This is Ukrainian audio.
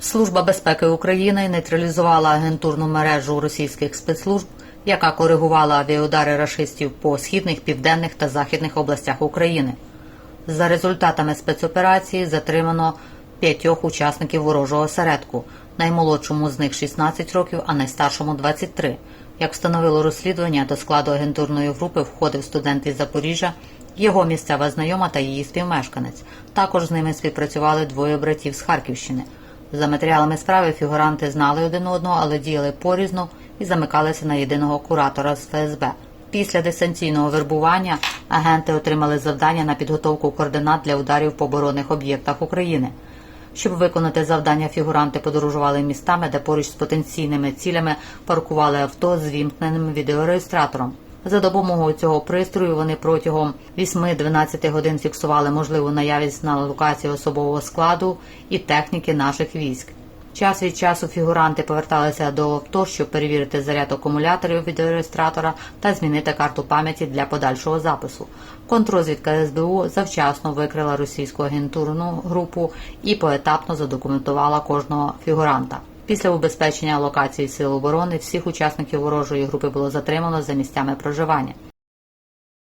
Служба безпеки України нейтралізувала агентурну мережу російських спецслужб, яка коригувала авіаудари рашистів по східних, південних та західних областях України. За результатами спецоперації затримано п'ятьох учасників ворожого осередку. Наймолодшому з них 16 років, а найстаршому 23. Як встановило розслідування, до складу агентурної групи входив студент із Запоріжжя, його місцева знайома та її співмешканець. Також з ними співпрацювали двоє братів з Харківщини. За матеріалами справи фігуранти знали один одного, але діяли порізно і замикалися на єдиного куратора з ФСБ. Після дистанційного вербування агенти отримали завдання на підготовку координат для ударів по оборонних об'єктах України. Щоб виконати завдання, фігуранти подорожували містами, де поруч з потенційними цілями паркували авто з вімкненим відеореєстратором. За допомогою цього пристрою вони протягом 8-12 годин фіксували можливу наявність на локації особового складу і техніки наших військ. Час від часу фігуранти поверталися до авто, щоб перевірити заряд акумуляторів відеореєстратора та змінити карту пам'яті для подальшого запису. Контрозвідка СБУ завчасно викрила російську агентурну групу і поетапно задокументувала кожного фігуранта. Після убезпечення локації Сил оборони всіх учасників ворожої групи було затримано за місцями проживання.